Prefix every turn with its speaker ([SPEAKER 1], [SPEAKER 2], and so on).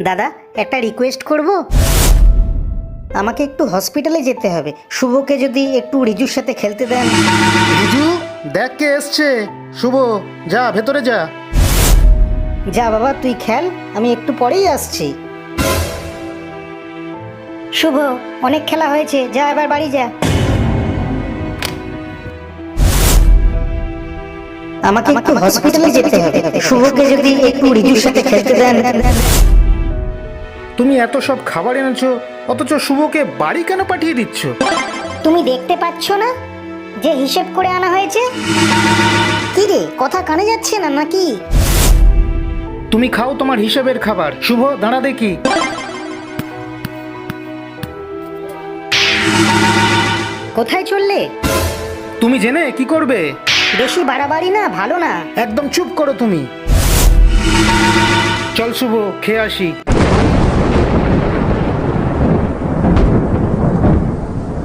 [SPEAKER 1] দাদা একটা রিকোয়েস্ট করব? আমাকে একটু হসপিটালে যেতে হবে। শুভকে যদি একটু রিজুর সাথে খেলতে দেন।
[SPEAKER 2] রিজু দেখ কে এসছে। শুভ যা ভেতরে যা।
[SPEAKER 1] যা বাবা তুই খেল আমি একটু পরেই আসছি। শুভ অনেক খেলা হয়েছে। যা এবার বাড়ি যা। আমাকে একটু হসপিটালে যেতে হবে। শুভকে যদি একটু রিজুর সাথে খেলতে দেন।
[SPEAKER 2] তুমি এত সব খাবার এনেছো অথচ শুভকে বাড়ি কেন পাঠিয়ে দিচ্ছ?
[SPEAKER 1] তুমি দেখতে পাচ্ছ না যে হিসেব করে আনা হয়েছে? কি রে কথা কানে যাচ্ছে না নাকি?
[SPEAKER 2] তুমি খাও তোমার হিসেবের খাবার। শুভ দাঁড়া দেখি।
[SPEAKER 1] কোথায় চললে?
[SPEAKER 2] তুমি জেনে কি করবে?
[SPEAKER 1] বেশি বাড়াবাড়ি না ভালো না।
[SPEAKER 2] একদম চুপ করো তুমি। চল শুভ খেয়ে আসি।